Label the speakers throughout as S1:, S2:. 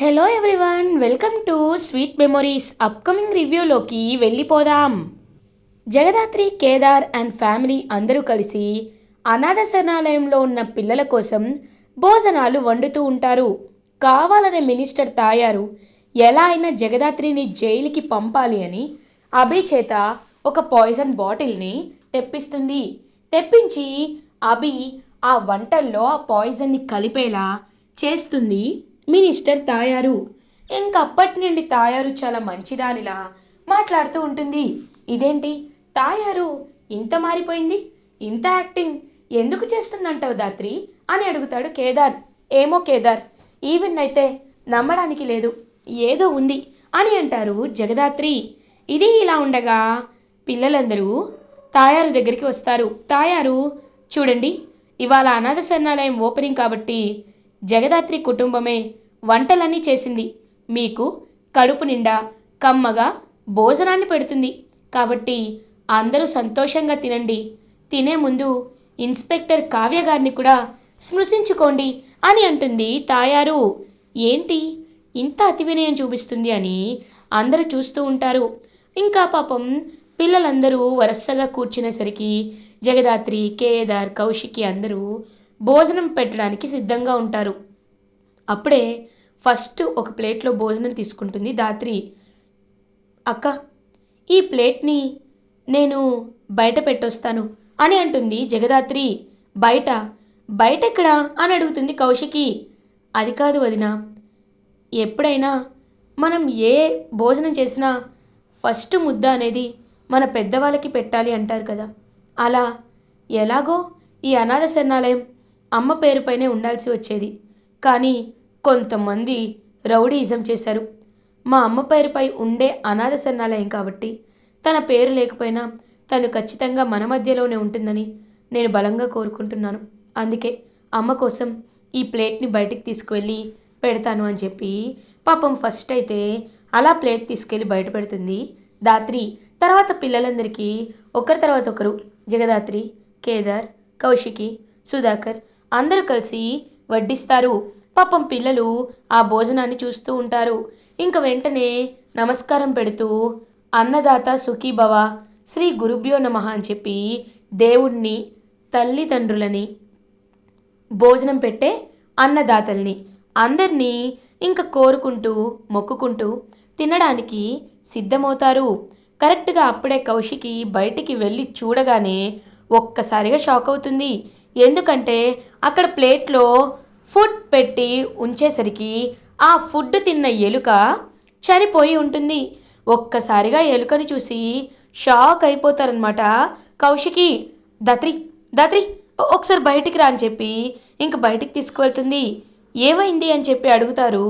S1: Hello everyone welcome to sweet memories upcoming రివ్యూలోకి వెళ్ళిపోదాం. Jagadhatri Kedar and family అందరూ కలిసి అనాథ శరణాలయంలో ఉన్న పిల్లల కోసం భోజనాలు వండుతూ ఉంటారు. కావాలనే మినిస్టర్ తాయారు ఎలా అయినా జగదాత్రిని జైలుకి పంపాలి అని అభి చేత ఒక పాయిజన్ బాటిల్ని తెప్పిస్తుంది. తెప్పించి అభి ఆ వంటల్లో ఆ పాయిజన్ని కలిపేలా చేస్తుంది. మినిస్టర్ తాయారు. ఇంకప్పటి నుండి తాయారు చాలా మంచిదానిలా మాట్లాడుతూ ఉంటుంది. ఇదేంటి? తాయారు ఇంత మారిపోయింది? ఇంత యాక్టింగ్ ఎందుకు చేస్తుందంటావు దాత్రి అని అడుగుతాడు కేదార్. ఏమో కేదార్ ఈవెన్ అయితే నమ్మడానికి లేదు. ఏదో ఉంది అని అంటారు జగదాత్రి. ఇది ఇలా ఉండగా పిల్లలందరూ తాయారు దగ్గరికి వస్తారు. తాయారు చూడండి ఇవాళ అనాథ శరణాలయం ఓపెనింగ్ కాబట్టి జగదాత్రి కుటుంబమే వంటలన్నీ చేసింది. మీకు కడుపు నిండా కమ్మగా భోజనాన్ని పెడుతుంది. కాబట్టి అందరూ సంతోషంగా తినండి. తినే ముందు ఇన్స్పెక్టర్ కావ్య గారిని కూడా స్మృశించుకోండి అని అంటుంది తాయారు. ఏంటి? ఇంత అతి వినయం చూపిస్తుంది అని అందరూ చూస్తూ ఉంటారు. ఇంకా పాపం పిల్లలందరూ వరుసగా కూర్చునేసరికి జగదాత్రి కేదార్ కౌశికి అందరూ భోజనం పెట్టడానికి సిద్ధంగా ఉంటారు. అప్పుడే ఫస్ట్ ఒక ప్లేట్లో భోజనం తీసుకుంటుంది ధాత్రి. అక్క ఈ ప్లేట్ని నేను బయట పెట్టొస్తాను అని అంటుంది జగదాత్రి. బయట? బయట ఎక్కడా అని అడుగుతుంది కౌశికి. అది కాదు వదిన. ఎప్పుడైనా మనం ఏ భోజనం చేసినా ఫస్ట్ ముద్ద అనేది మన పెద్దవాళ్ళకి పెట్టాలి అంటారు కదా. అలా ఎలాగో ఈ అనాథ శరణాలయం అమ్మ పేరుపైనే ఉండాల్సి వచ్చేది. కానీ కొంతమంది రౌడీయిజం చేశారు. మా అమ్మ పేరుపై ఉండే అనాథ శరణాలయం కాబట్టి తన పేరు లేకపోయినా తను ఖచ్చితంగా మన మధ్యలోనే ఉంటుందని నేను బలంగా కోరుకుంటున్నాను. అందుకే అమ్మ కోసం ఈ ప్లేట్ని బయటికి తీసుకువెళ్ళి పెడతాను అని చెప్పి పాపం ఫస్ట్ అయితే అలా ప్లేట్ తీసుకెళ్ళి బయట పెడుతుంది. దాత్రి తర్వాత పిల్లలందరికీ ఒకరి తర్వాత ఒకరు జగదాత్రి కేదార్ కౌశికి సుధాకర్ అందరూ కలిసి వడ్డిస్తారు. పాపం పిల్లలు ఆ భోజనాన్ని చూస్తూ ఉంటారు. ఇంక వెంటనే నమస్కారం పెడుతూ అన్నదాత సుఖీభవ శ్రీ గురుభ్యో నమ అని చెప్పి దేవుణ్ణి తల్లిదండ్రులని భోజనం పెట్టే అన్నదాతల్ని అందరినీ ఇంకా కోరుకుంటూ మొక్కుకుంటూ తినడానికి సిద్ధమవుతారు. కరెక్ట్గా అప్పుడే కౌశికి బయటికి వెళ్ళి చూడగానే ఒక్కసారిగా షాక్ అవుతుంది. ఎందుకంటే అక్కడ ప్లేట్లో ఫుడ్ పెట్టి ఉంచేసరికి ఆ ఫుడ్ తిన్న ఎలుక చనిపోయి ఉంటుంది. ఒక్కసారిగా ఎలుకని చూసి షాక్ అయిపోతారనమాట కౌశికి దత్రి దత్రి ఒకసారి బయటికి రా అని చెప్పి ఇంక బయటికి తీసుకువెళ్తుంది. ఏమైంది? అని చెప్పి అడుగుతారు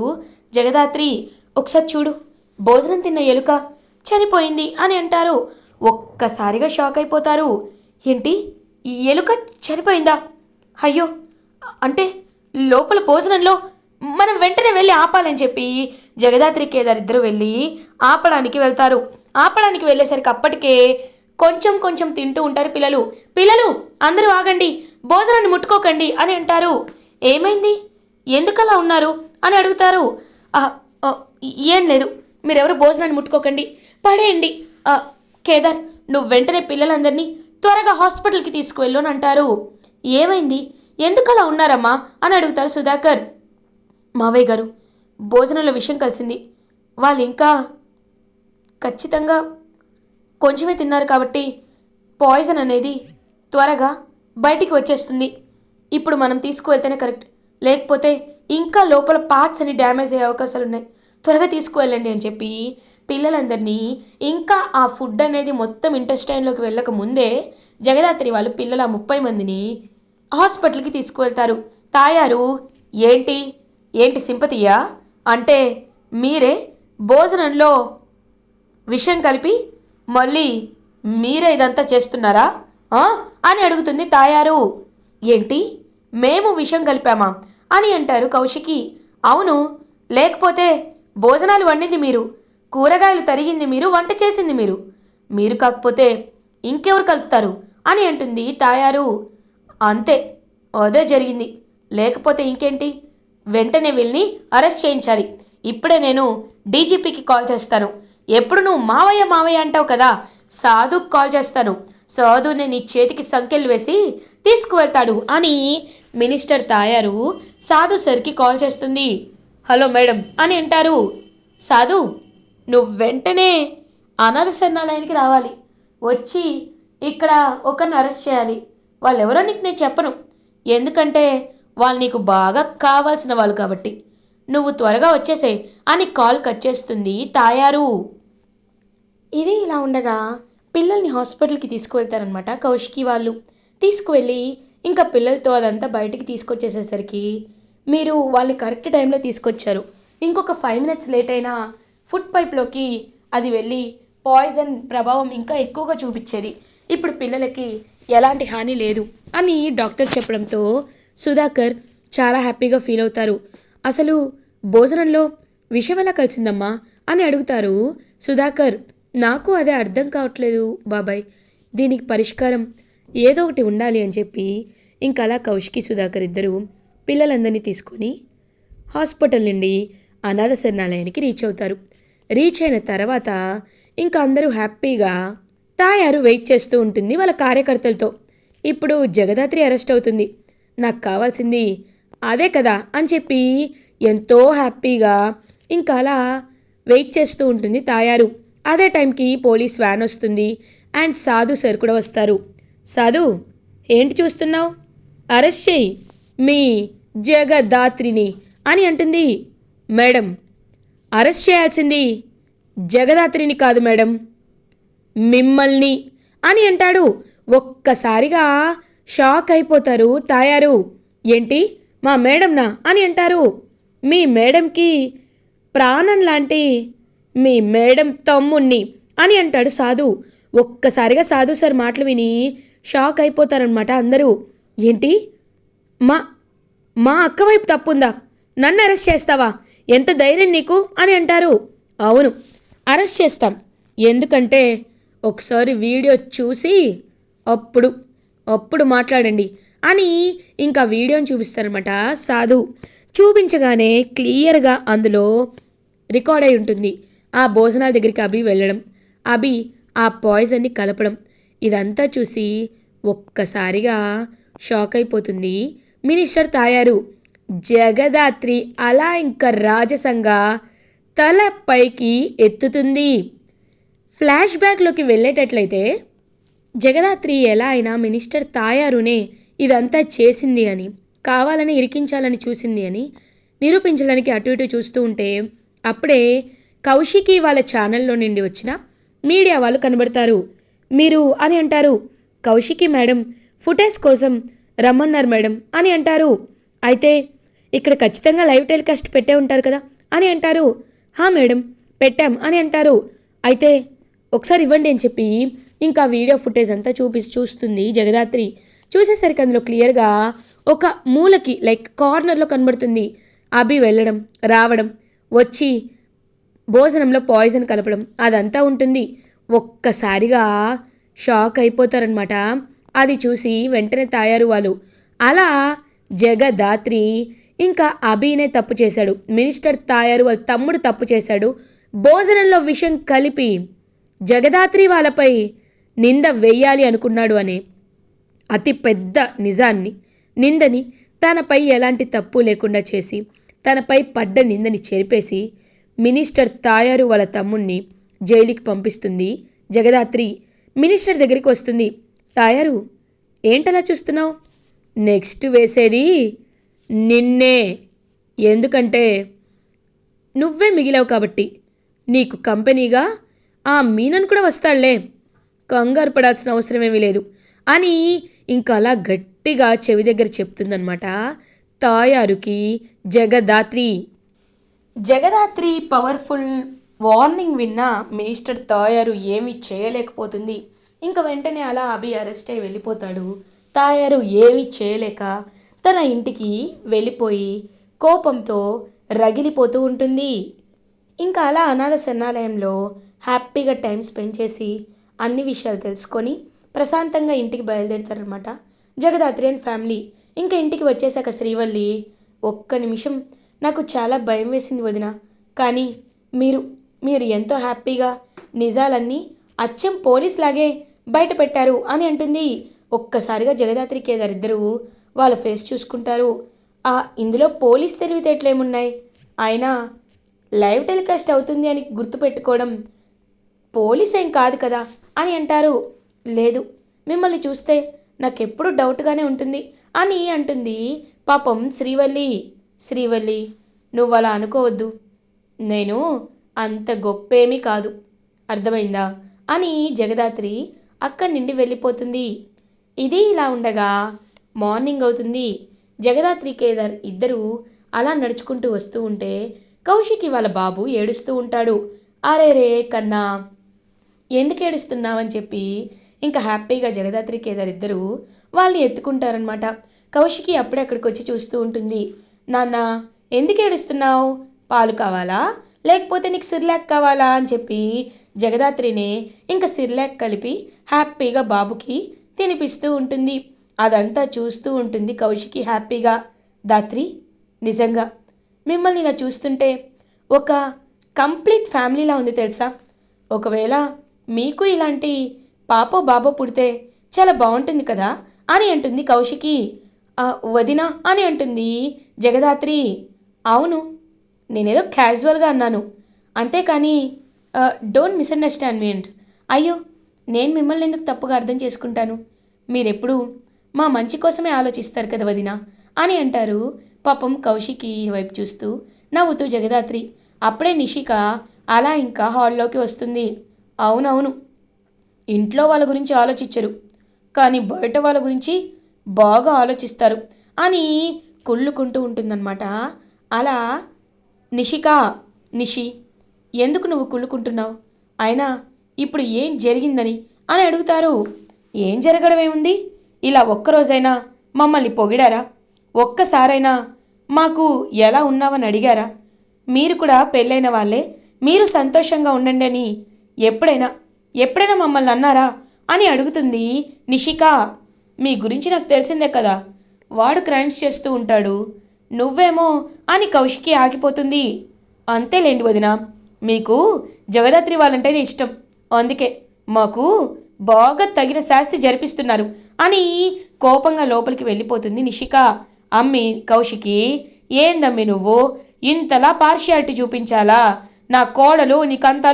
S1: జగదాత్రి. ఒకసారి చూడు భోజనం తిన్న ఎలుక చనిపోయింది అని అంటారు. ఒక్కసారిగా షాక్ అయిపోతారు. ఏంటి? ఎలుక చనిపోయిందా? అయ్యో అంటే లోపల భోజనంలో మనం వెంటనే వెళ్ళి ఆపాలని చెప్పి జగదాత్రి కేదార్ ఇద్దరు వెళ్ళి ఆపడానికి వెళ్తారు. ఆపడానికి వెళ్ళేసరికి అప్పటికే కొంచెం కొంచెం తింటూ ఉంటారు పిల్లలు. పిల్లలు అందరూ ఆగండి భోజనాన్ని ముట్టుకోకండి అని అంటారు. ఏమైంది? ఎందుకలా ఉన్నారు? అని అడుగుతారు. ఏం లేదు మీరెవరు భోజనాన్ని ముట్టుకోకండి. పడేయండి. కేదార్ నువ్వు వెంటనే పిల్లలందరినీ త్వరగా హాస్పిటల్కి తీసుకువెళ్ళు అని అంటారు. ఏమైంది? ఎందుకలా ఉన్నారమ్మా? అని అడుగుతారు సుధాకర్. మావయ్య గారు భోజనంలో విషయం కలిసింది. వాళ్ళు ఇంకా ఖచ్చితంగా కొంచెమే తిన్నారు కాబట్టి పాయిజన్ అనేది త్వరగా బయటికి వచ్చేస్తుంది. ఇప్పుడు మనం తీసుకువెళ్తేనే కరెక్ట్. లేకపోతే ఇంకా లోపల పార్ట్స్ అని డ్యామేజ్ అయ్యే అవకాశాలు ఉన్నాయి త్వరగా తీసుకువెళ్ళండి అని చెప్పి పిల్లలందరినీ ఇంకా ఆ ఫుడ్ అనేది మొత్తం ఇంటెస్టైన్లోకి వెళ్ళక ముందే జగదాత్రి వాళ్ళు పిల్లల ముప్పై మందిని హాస్పిటల్కి తీసుకువెళ్తారు. తాయారు ఏంటి? ఏంటి సింపతియా అంటే మీరే భోజనంలో విషయం కలిపి మళ్ళీ మీరే ఇదంతా చేస్తున్నారా? అని అడుగుతుంది తాయారు. ఏంటి? మేము విషయం కలిపామా? అని అంటారు కౌశికి. అవును లేకపోతే భోజనాలు వండింది మీరు. కూరగాయలు తరిగింది మీరు వంట చేసింది మీరు. మీరు కాకపోతే ఇంకెవరు కలుపుతారు? అని అంటుంది తాయారు. అంతే అదే జరిగింది. లేకపోతే ఇంకేంటి? వెంటనే వీళ్ళని అరెస్ట్ చేయించాలి. ఇప్పుడే నేను డీజీపీకి కాల్ చేస్తాను. ఎప్పుడు నువ్వు మావయ్య మావయ్య అంటావు కదా సాధుకు కాల్ చేస్తాను. సాధుని నీ చేతికి సంఖ్యలు వేసి తీసుకువెళ్తాడు అని మినిస్టర్ తాయారు సాధు సర్కి కాల్ చేస్తుంది. హలో మేడం అని అంటారు. సాధు నువ్వు వెంటనే అనాథ శరణాలయానికి రావాలి. వచ్చి ఇక్కడ ఒకరిని అరెస్ట్ చేయాలి. వాళ్ళు ఎవరో నీకు నేను చెప్పను. ఎందుకంటే వాళ్ళు నీకు బాగా కావాల్సిన వాళ్ళు కాబట్టి. నువ్వు త్వరగా వచ్చేసే అని కాల్ కట్ చేస్తుంది తాయారు. ఇది ఇలా ఉండగా పిల్లల్ని హాస్పిటల్కి తీసుకువెళ్తారనమాట కౌశికి వాళ్ళు. తీసుకువెళ్ళి ఇంకా పిల్లలతో అదంతా బయటికి తీసుకొచ్చేసేసరికి మీరు వాళ్ళని కరెక్ట్ టైంలో తీసుకొచ్చారు. ఇంకొక ఫైవ్ మినిట్స్ లేట్ అయినా ఫుడ్ పైప్లోకి అది వెళ్ళి పాయిజన్ ప్రభావం ఇంకా ఎక్కువగా చూపించేది. ఇప్పుడు పిల్లలకి ఎలాంటి హాని లేదు అని డాక్టర్ చెప్పడంతో సుధాకర్ చాలా హ్యాపీగా ఫీల్ అవుతారు. అసలు భోజనంలో విషయం ఎలా కలిసిందమ్మా అని అడుగుతారు సుధాకర్. నాకు అదే అర్థం కావట్లేదు బాబాయ్. దీనికి పరిష్కారం ఏదో ఒకటి ఉండాలి అని చెప్పి ఇంకా అలా కౌశికి సుధాకర్ ఇద్దరు పిల్లలందరినీ తీసుకొని హాస్పిటల్ నుండి అనాథ శరణాలయానికి రీచ్ అవుతారు. రీచ్ అయిన తర్వాత ఇంకా అందరూ హ్యాపీగా తాయారు వెయిట్ చేస్తూ ఉంటుంది వాళ్ళ కార్యకర్తలతో. ఇప్పుడు జగదాత్రి అరెస్ట్ అవుతుంది. నాకు కావాల్సింది అదే కదా అని చెప్పి ఎంతో హ్యాపీగా ఇంకా అలా వెయిట్ చేస్తూ ఉంటుంది తాయారు. అదే టైంకి పోలీస్ వ్యాన్ వస్తుంది అండ్ సాధు సార్ కూడా వస్తారు. సాధు ఏంటి చూస్తున్నావు? అరెస్ట్ చేయి మీ జగదాత్రిని అని అంటుంది. మేడం అరెస్ట్ చేయాల్సింది జగదాత్రిని కాదు మేడం. మిమ్మల్ని అని అంటాడు. ఒక్కసారిగా షాక్ అయిపోతారు తాయారు. ఏంటి? మా మేడంనా? అని అంటారు. మీ మేడంకి ప్రాణం లాంటి మీ మేడం తమ్ముణ్ణి అని అంటాడు సాధు. ఒక్కసారిగా సాధు సార్ మాటలు విని షాక్ అయిపోతారనమాట అందరూ. ఏంటి? మా మా అక్క వైపు తప్పుందా? నన్ను అరెస్ట్ చేస్తావా? ఎంత ధైర్యం నీకు? అని అంటారు. అవును అరెస్ట్ చేస్తాం. ఎందుకంటే ఒకసారి వీడియో చూసి అప్పుడు అప్పుడు మాట్లాడండి అని ఇంకా వీడియోని చూపిస్తారనమాట సాధు చూపించగానే క్లియర్గా అందులో రికార్డ్ అయి ఉంటుంది. ఆ భోజనాల దగ్గరికి అభి వెళ్ళడం అభి ఆ పాయిజన్ని కలపడం ఇదంతా చూసి ఒక్కసారిగా షాక్ అయిపోతుంది. మినిస్టర్ తాయారు. జగదాత్రి అలా ఇంకా రాజసంగా తల పైకి ఎత్తుతుంది. ఫ్లాష్ బ్యాక్లోకి వెళ్ళేటట్లయితే జగదాత్రి ఎలా అయినా మినిస్టర్ తాయారునే ఇదంతా చేసింది అని కావాలని ఇరికించాలని చూసింది అని నిరూపించడానికి అటు ఇటు చూస్తూ ఉంటే అప్పుడే కౌశికి వాళ్ళ ఛానల్లో నుండి వచ్చిన మీడియా వాళ్ళు కనబడతారు. మీరు అని అంటారు. కౌశికి మేడం ఫుటేజ్ కోసం రమ్మన్నారు మేడం అని అంటారు. అయితే ఇక్కడ ఖచ్చితంగా లైవ్ టెలికాస్ట్ పెట్టే ఉంటారు కదా? అని అంటారు. హా మేడం పెట్టాం అని అంటారు. అయితే ఒకసారి ఇవ్వండి అని చెప్పి ఇంకా వీడియో ఫుటేజ్ అంతా చూపిసి చూస్తుంది జగదాత్రి. చూసేసరికి అందులో క్లియర్గా ఒక మూలకి లైక్ కార్నర్లో కనబడుతుంది. అభి వెళ్ళడం రావడం వచ్చి భోజనంలో పాయిజన్ కలపడం అదంతా ఉంటుంది. ఒక్కసారిగా షాక్ అయిపోతారనమాట అది చూసి వెంటనే తాయారు వాళ్ళు. అలా జగదాత్రి ఇంకా అభినే తప్పు చేశాడు. మినిస్టర్ తాయారు వాళ్ళ తమ్ముడు తప్పు చేశాడు. భోజనంలో విషం కలిపి జగదాత్రి వాళ్ళపై నింద వెయ్యాలి అనుకున్నాడు అనే అతి పెద్ద నిజాన్ని నిందని తనపై ఎలాంటి తప్పు లేకుండా చేసి తనపై పడ్డ నిందని చెరిపేసి మినిస్టర్ తాయారు వాళ్ళ తమ్ముణ్ణి జైలుకి పంపిస్తుంది జగదాత్రి. మినిస్టర్ దగ్గరికి వస్తుంది తాయారు ఏంటలా చూస్తున్నావు? నెక్స్ట్ వేసేది నిన్నే. ఎందుకంటే నువ్వే మిగిలావు కాబట్టి నీకు కంపెనీగా ఆ మీనన్ కూడా వస్తాడులే కంగారు పడాల్సిన అవసరమేమీ లేదు. అని ఇంకా అలా గట్టిగా చెవి దగ్గర చెప్తుందనమాట తాయారుకి జగదాత్రి. జగదాత్రి పవర్ఫుల్ వార్నింగ్ విన్న మినిస్టర్ తాయారు ఏమీ చేయలేకపోతుంది. ఇంకా వెంటనే అలా అభి అరెస్ట్ అయి వెళ్ళిపోతాడు. తాయారు ఏమీ చేయలేక తన ఇంటికి వెళ్ళిపోయి కోపంతో రగిలిపోతూ ఉంటుంది. ఇంకా అలా అనాథ శరణాలయంలో హ్యాపీగా టైం స్పెండ్ చేసి అన్ని విషయాలు తెలుసుకొని ప్రశాంతంగా ఇంటికి బయలుదేరుతారనమాట జగదాత్రి అండ్ ఫ్యామిలీ ఇంకా ఇంటికి వచ్చేసాక శ్రీవల్లి ఒక్క నిమిషం. నాకు చాలా భయం వేసింది వదిన. కానీ మీరు మీరు ఎంతో హ్యాపీగా నిజాలన్నీ అచ్చం పోలీస్ లాగే బయట పెట్టారు అని అంటుంది. ఒక్కసారిగా జగదాత్రికి కేదార్ వాళ్ళ ఫేస్ చూసుకుంటారు. ఆ ఇందులో పోలీస్ తెలివితేటలేమున్నాయి. అయినా లైవ్ టెలికాస్ట్ అవుతుంది అని గుర్తుపెట్టుకోవడం పోలీస్ ఏం కాదు కదా అని అంటారు. లేదు మిమ్మల్ని చూస్తే నాకెప్పుడు డౌట్గానే ఉంటుంది. అని అంటుంది పాపం శ్రీవల్లి. శ్రీవల్లి నువ్వు అలా అనుకోవద్దు. నేను అంత గొప్పేమీ కాదు. అర్థమైందా? అని జగదాత్రి అక్కడి నుండి వెళ్ళిపోతుంది. ఇది ఇలా ఉండగా మార్నింగ్ అవుతుంది. జగదాత్రి కేదార్ ఇద్దరూ అలా నడుచుకుంటూ వస్తూ ఉంటే కౌశికి వాళ్ళ బాబు ఏడుస్తూ ఉంటాడు. అరే రే కన్నా ఎందుకు ఏడుస్తున్నావని చెప్పి ఇంకా హ్యాపీగా జగదాత్రి కేదార్ ఇద్దరు వాళ్ళని ఎత్తుకుంటారనమాట కౌశికి అప్పుడే అక్కడికి వచ్చి చూస్తూ ఉంటుంది. నాన్న ఎందుకు ఏడుస్తున్నావు? పాలు కావాలా? లేకపోతే నీకు సిర్లాక్ కావాలా? అని చెప్పి జగదాత్రినే ఇంకా సిర్లాక్ కలిపి హ్యాపీగా బాబుకి తినిపిస్తూ ఉంటుంది. అదంతా చూస్తూ ఉంటుంది కౌశికి హ్యాపీగా. దాత్రి నిజంగా? మిమ్మల్ని ఇలా చూస్తుంటే ఒక కంప్లీట్ ఫ్యామిలీలా ఉంది తెలుసా? ఒకవేళ మీకు ఇలాంటి పాపో బాబో పుడితే చాలా బాగుంటుంది కదా అని అంటుంది కౌశికి. వదిన వదినా అని అంటుంది జగదాత్రి. అవును నేనేదో క్యాజువల్గా అన్నాను. అంతేకాని డోంట్ మిస్అండర్స్టాండ్ మీ అండ్. అయ్యో నేను మిమ్మల్ని ఎందుకు తప్పుగా అర్థం చేసుకుంటాను? మీరెప్పుడు మా మంచి కోసమే ఆలోచిస్తారు కదా వదిన? అని అంటారు. పాపం కౌశికి వైపు చూస్తూ నవ్వుతూ జగదాత్రి. అప్పుడే నిషిక అలా ఇంకా హాల్లోకి వస్తుంది. అవునవును. ఇంట్లో వాళ్ళ గురించి ఆలోచించరు. కానీ బయట వాళ్ళ గురించి బాగా ఆలోచిస్తారు అని కుళ్ళుకుంటూ ఉంటుందన్నమాట. అలా నిషిక నిషి ఎందుకు నువ్వు కుళ్ళుకుంటున్నావు? అయినా ఇప్పుడు ఏం జరిగిందని అని అడుగుతారు. ఏం జరగడం ఏముంది? ఇలా ఒక్కరోజైనా మమ్మల్ని పొగిడారా? ఒక్కసారైనా మాకు ఎలా ఉన్నావని అడిగారా? మీరు కూడా పెళ్ళైన వాళ్ళే మీరు సంతోషంగా ఉండండి అని ఎప్పుడైనా ఎప్పుడైనా మమ్మల్ని అన్నారా అని అడుగుతుంది నిషిక. మీ గురించి నాకు తెలిసిందే కదా వాడు క్రైమ్స్ చేస్తూ ఉంటాడు నువ్వేమో అని కౌశికి ఆగిపోతుంది. అంతేలేండి వదిన మీకు జగదాత్రి వాళ్ళంటేనే ఇష్టం అందుకే మాకు బాగా తగిన శాస్తి జరిపిస్తున్నారు అని కోపంగా లోపలికి వెళ్ళిపోతుంది నిషిక. అమ్మి కౌశికి ఏందమ్మి నువ్వు? ఇంతలా పార్షియాలిటీ చూపించాలా? నా కోడలు నీకు అంత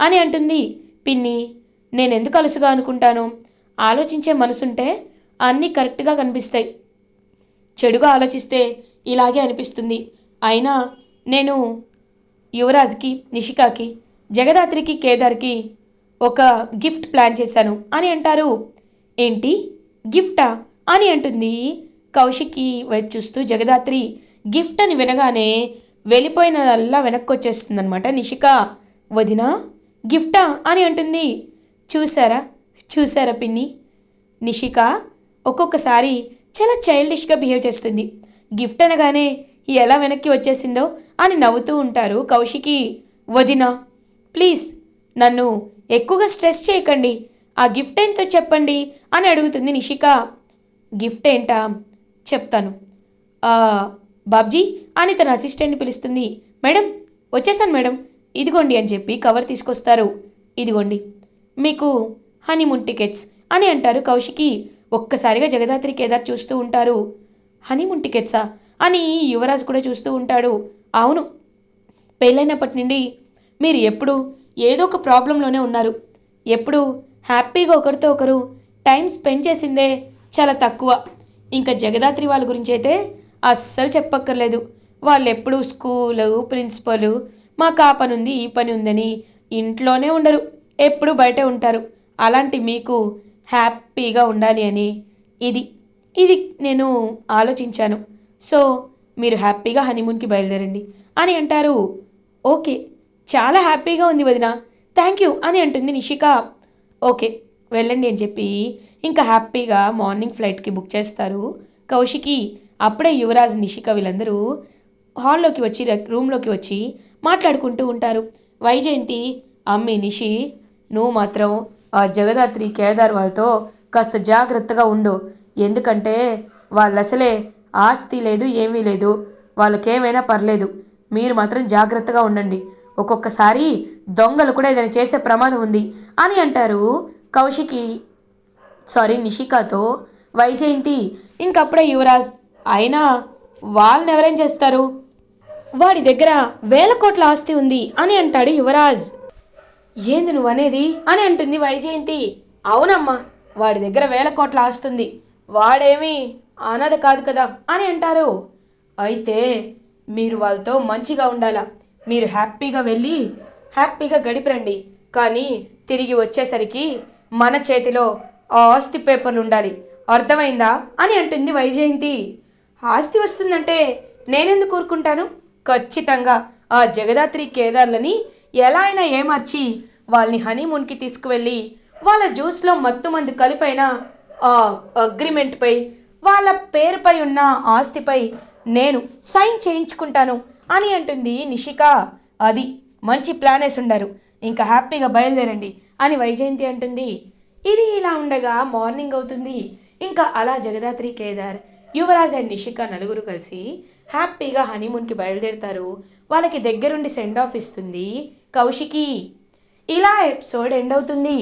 S1: అని అంటుంది. పిన్ని నేనెందుకు అలసుగా అనుకుంటాను? ఆలోచించే మనసుంటే అన్నీ కరెక్ట్గా కనిపిస్తాయి. చెడుగా ఆలోచిస్తే ఇలాగే అనిపిస్తుంది. అయినా నేను యువరాజ్కి నిషికాకి జగదాత్రికి కేదార్కి ఒక గిఫ్ట్ ప్లాన్ చేశాను అని అంటారు. ఏంటి? గిఫ్టా? అని అంటుంది. కౌశిక్కి వైపు చూస్తూ జగదాత్రి గిఫ్ట్ అని వినగానే వెళ్ళిపోయినదల్లా వెనక్కి వచ్చేస్తుందనమాట నిషిక. వదినా గిఫ్టా? అని అంటుంది. చూసారా చూసారా పిన్ని? నిషిక ఒక్కొక్కసారి చాలా చైల్డిష్గా బిహేవ్ చేస్తుంది. గిఫ్ట్ అనగానే ఎలా వెనక్కి వచ్చేసిందో అని నవ్వుతూ ఉంటారు కౌశికి. వదినా ప్లీజ్ నన్ను ఎక్కువగా స్ట్రెస్ చేయకండి. ఆ గిఫ్ట్ ఏంటో చెప్పండి అని అడుగుతుంది నిషిక. గిఫ్ట్ ఏంటా? చెప్తాను. బాబ్జీ అని తన అసిస్టెంట్ని పిలుస్తుంది. మేడం వచ్చేసాను మేడం. ఇదిగోండి అని చెప్పి కవర్ తీసుకొస్తారు. ఇదిగోండి. మీకు హనీమూన్ టికెట్స్ అని అంటారు కౌశికి. ఒక్కసారిగా జగదాత్రి కేదార్ చూస్తూ ఉంటారు. హనీమూన్ టికెట్సా? అని యువరాజ్ కూడా చూస్తూ ఉంటాడు. అవును. పెళ్ళైనప్పటి నుండి మీరు ఎప్పుడు ఏదో ఒక ప్రాబ్లంలోనే ఉన్నారు. ఎప్పుడు హ్యాపీగా ఒకరితో ఒకరు టైం స్పెండ్ చేసిందే చాలా తక్కువ. ఇంకా జగదాత్రి వాళ్ళ గురించి అయితే అస్సలు చెప్పక్కర్లేదు. వాళ్ళు ఎప్పుడు స్కూలు ప్రిన్సిపల్ మాకు ఆ పని ఉంది ఈ పని ఉందని ఇంట్లోనే ఉండరు. ఎప్పుడు బయటే ఉంటారు. అలాంటి మీకు హ్యాపీగా ఉండాలి అని ఇది. ఇది నేను ఆలోచించాను. సో మీరు హ్యాపీగా హనీమూన్కి బయలుదేరండి అని అంటారు. ఓకే చాలా హ్యాపీగా ఉంది వదిన. థ్యాంక్ యూ అని అంటుంది నిషిక. ఓకే వెళ్ళండి అని చెప్పి ఇంకా హ్యాపీగా మార్నింగ్ ఫ్లైట్కి బుక్ చేస్తారు. కౌశికి అప్పుడే యువరాజ్ నిషిక వీళ్ళందరూ హాల్లోకి వచ్చి రూమ్లోకి వచ్చి మాట్లాడుకుంటూ ఉంటారు. వైజయంతి అమ్మి నిషి నువ్వు మాత్రం ఆ జగదాత్రి కేదార్ వాళ్ళతో కాస్త జాగ్రత్తగా ఉండు. ఎందుకంటే వాళ్ళు అసలే ఆస్తి లేదు ఏమీ లేదు. వాళ్ళకేమైనా పర్లేదు. మీరు మాత్రం జాగ్రత్తగా ఉండండి. ఒక్కొక్కసారి దొంగలు కూడా ఏదైనా చేసే ప్రమాదం ఉంది అని అంటారు. కౌశికి సారీ నిషికాతో వైజయంతి. ఇంకప్పుడే యువరాజ్ అయినా వాళ్ళని ఎవరేం చేస్తారు? వాడి దగ్గర వేల కోట్ల ఆస్తి ఉంది అని అంటాడు యువరాజ్. ఏంది నువ్వు అనేది? అని అంటుంది వైజయంతి. అవునమ్మా వాడి దగ్గర వేల కోట్ల ఆస్తుంది వాడేమీ అనాథ కాదు కదా అని అంటారు. అయితే మీరు వాళ్ళతో మంచిగా ఉండాలా? మీరు హ్యాపీగా వెళ్ళి హ్యాపీగా గడిపరండి. కానీ తిరిగి వచ్చేసరికి మన చేతిలో ఆ ఆస్తి పేపర్లు ఉండాలి. అర్థమైందా? అని అంటుంది వైజయంతి. ఆస్తి వస్తుందంటే నేనెందుకు కోరుకుంటాను? ఖచ్చితంగా ఆ జగదాత్రి కేదార్లని ఎలా అయినా ఏమర్చి వాళ్ళని హనీమూన్కి తీసుకువెళ్ళి వాళ్ళ జ్యూస్లో మత్తు మందు కలిపైన ఆ అగ్రిమెంట్పై వాళ్ళ పేరుపై ఉన్న ఆస్తిపై నేను సైన్ చేయించుకుంటాను. అని అంటుంది నిషిక. అది మంచి ప్లానేసి ఉండారు. ఇంకా హ్యాపీగా బయలుదేరండి అని వైజయంతి అంటుంది. ఇది ఇలా ఉండగా మార్నింగ్ అవుతుంది. ఇంకా అలా జగదాత్రి కేదార్ యువరాజ్ అండ్ నిషిక నలుగురు కలిసి హ్యాపీగా హనీమూన్కి బయలుదేరుతారు. వాళ్ళకి దగ్గరుండి సెండ్ ఆఫ్ ఇస్తుంది కౌశికి. ఇలా ఎపిసోడ్ ఎండ్ అవుతుంది.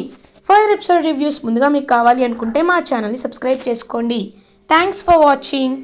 S1: ఫర్దర్ ఎపిసోడ్ రివ్యూస్ ముందుగా మీకు కావాలి అనుకుంటే మా ఛానల్ని సబ్స్క్రైబ్ చేసుకోండి. Thanks for watching.